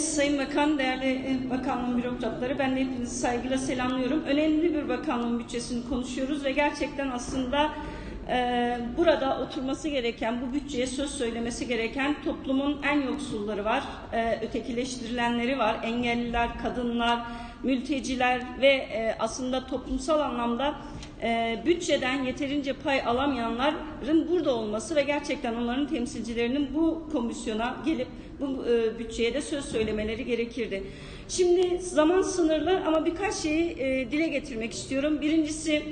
Sayın Bakan, değerli e, bakanlığın bürokratları, ben de hepinizi saygıyla selamlıyorum. Önemli bir bakanlığın bütçesini konuşuyoruz ve gerçekten aslında e, burada oturması gereken, bu bütçeye söz söylemesi gereken toplumun en yoksulları var, e, ötekileştirilenleri var, engelliler, kadınlar, mülteciler ve e, aslında toplumsal anlamda e, bütçeden yeterince pay alamayanların burada olması ve gerçekten onların temsilcilerinin bu komisyona gelip bu e, bütçeye de söz söylemeleri gerekirdi. Şimdi zaman sınırlı ama birkaç şeyi e, dile getirmek istiyorum. Birincisi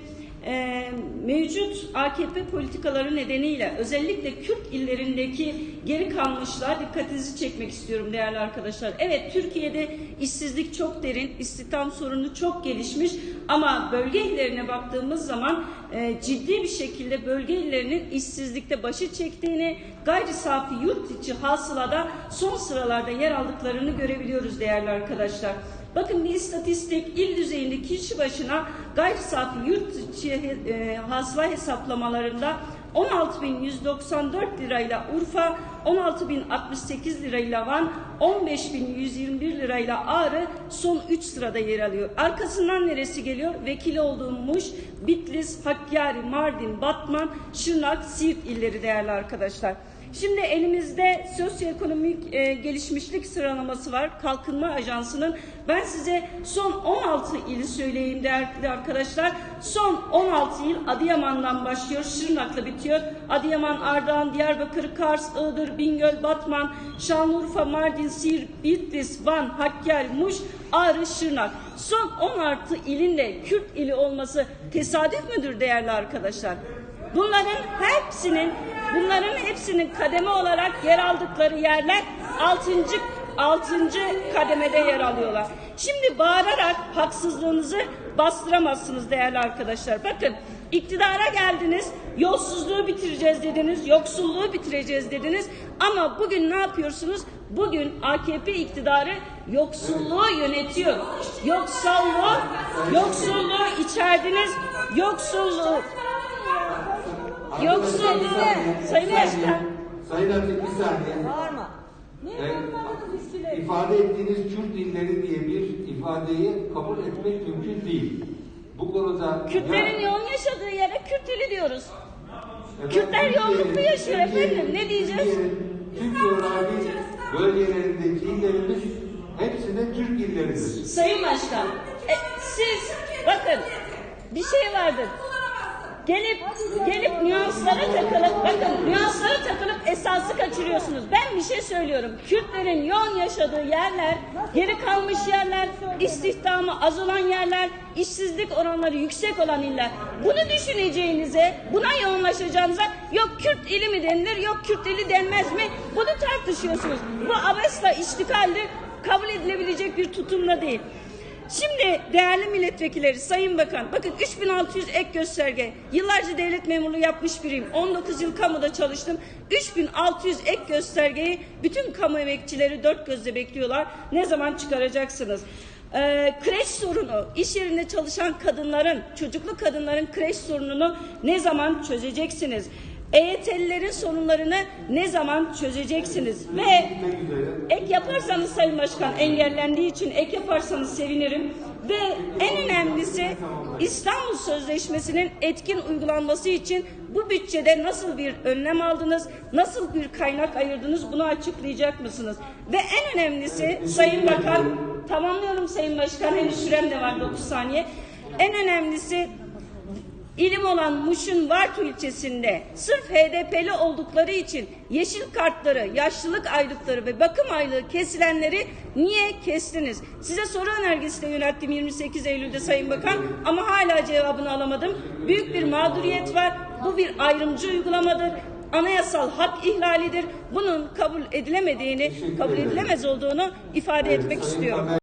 e, mevcut AKP politikaları nedeniyle özellikle Kürt illerindeki geri kalmışlar dikkatinizi çekmek istiyorum değerli arkadaşlar. Evet Türkiye'de işsizlik çok derin, istihdam sorunu çok gelişmiş ama bölge illerine baktığımız zaman e, ciddi bir şekilde bölge illerinin işsizlikte başı çektiğini, gayri safi yurt içi hasılada son sıralarda yer aldıklarını görebiliyoruz değerli arkadaşlar. Bakın bir istatistik il düzeyinde kişi başına gayri safi yurt içi e, hasıla hesaplamalarında 16.194 lirayla Urfa, 16.068 lirayla Van, 15.121 lirayla Ağrı son 3 sırada yer alıyor. Arkasından neresi geliyor? Vekili olduğum Muş, Bitlis, Hakkari, Mardin, Batman, Şırnak, Siirt illeri değerli arkadaşlar. Şimdi elimizde sosyoekonomik e, gelişmişlik sıralaması var. Kalkınma Ajansı'nın. Ben size son 16 ili söyleyeyim değerli arkadaşlar. Son 16 il Adıyaman'dan başlıyor. Şırnak'la bitiyor. Adıyaman, Ardahan, Diyarbakır, Kars, Iğdır, Bingöl, Batman, Şanlıurfa, Mardin, Siirt, Bitlis, Van, Hakkari, Muş, Ağrı, Şırnak. Son 16 ilin de Kürt ili olması tesadüf müdür değerli arkadaşlar? Bunların hepsinin bunların hepsinin kademe olarak yer aldıkları yerler 6. 6. kademede yer alıyorlar. Şimdi bağırarak haksızlığınızı bastıramazsınız değerli arkadaşlar. Bakın iktidara geldiniz, yolsuzluğu bitireceğiz dediniz, yoksulluğu bitireceğiz dediniz. Ama bugün ne yapıyorsunuz? Bugün AKP iktidarı yoksulluğu yönetiyor. Yoksulluğu, yoksulluğu içerdiniz, yoksulluğu Yoksulluğu Sayın Başkan. Sayın Atik bir saniye. Bağırma. Ee, ifade ettiğiniz Kürt illeri diye bir ifadeyi kabul etmek mümkün değil. Bu konuda Kürtlerin ya- yoğun yaşadığı yere Kürt ili diyoruz. Efendim, Kürtler yoğunluklu yaşıyor efendim. Ne diyeceğiz? Tüm coğrafi bölgelerindeki illerimiz hepsine Türk illeridir. Sayın Başkan, e, siz bakın bir şey vardır. Gelip gelip nüanslara takılıp bakın nüanslara takılıp esası kaçırıyorsunuz. Ben bir şey söylüyorum. Kürtlerin yoğun yaşadığı yerler, geri kalmış yerler, istihdamı az olan yerler, işsizlik oranları yüksek olan iller. Bunu düşüneceğinize, buna yoğunlaşacağınıza yok Kürt ili mi denilir, yok Kürt ili denmez mi? Bunu tartışıyorsunuz. Bu abesla iştikaldir, kabul edilebilecek bir tutumla değil. Şimdi değerli milletvekilleri, Sayın Bakan, bakın 3600 ek gösterge. Yıllarca devlet memurluğu yapmış biriyim. 19 yıl kamuda çalıştım. 3600 ek göstergeyi bütün kamu emekçileri dört gözle bekliyorlar. Ne zaman çıkaracaksınız? Ee, kreş sorunu, iş yerinde çalışan kadınların, çocuklu kadınların kreş sorununu ne zaman çözeceksiniz? EYT'lilerin sorunlarını ne zaman çözeceksiniz? Ve. Ek yaparsanız Sayın Başkan engellendiği için ek yaparsanız sevinirim. Ve en önemlisi İstanbul Sözleşmesi'nin etkin uygulanması için bu bütçede nasıl bir önlem aldınız, nasıl bir kaynak ayırdınız bunu açıklayacak mısınız? Ve en önemlisi Sayın Bakan, tamamlıyorum Sayın Başkan henüz sürem de var 9 saniye. En önemlisi İlim olan Muş'un Vartu ilçesinde sırf HDP'li oldukları için yeşil kartları, yaşlılık aylıkları ve bakım aylığı kesilenleri niye kestiniz? Size soru önergesi de yönelttim 28 Eylül'de Sayın Bakan ama hala cevabını alamadım. Büyük bir mağduriyet var. Bu bir ayrımcı uygulamadır. Anayasal hak ihlalidir. Bunun kabul edilemediğini, kabul edilemez olduğunu ifade etmek istiyorum.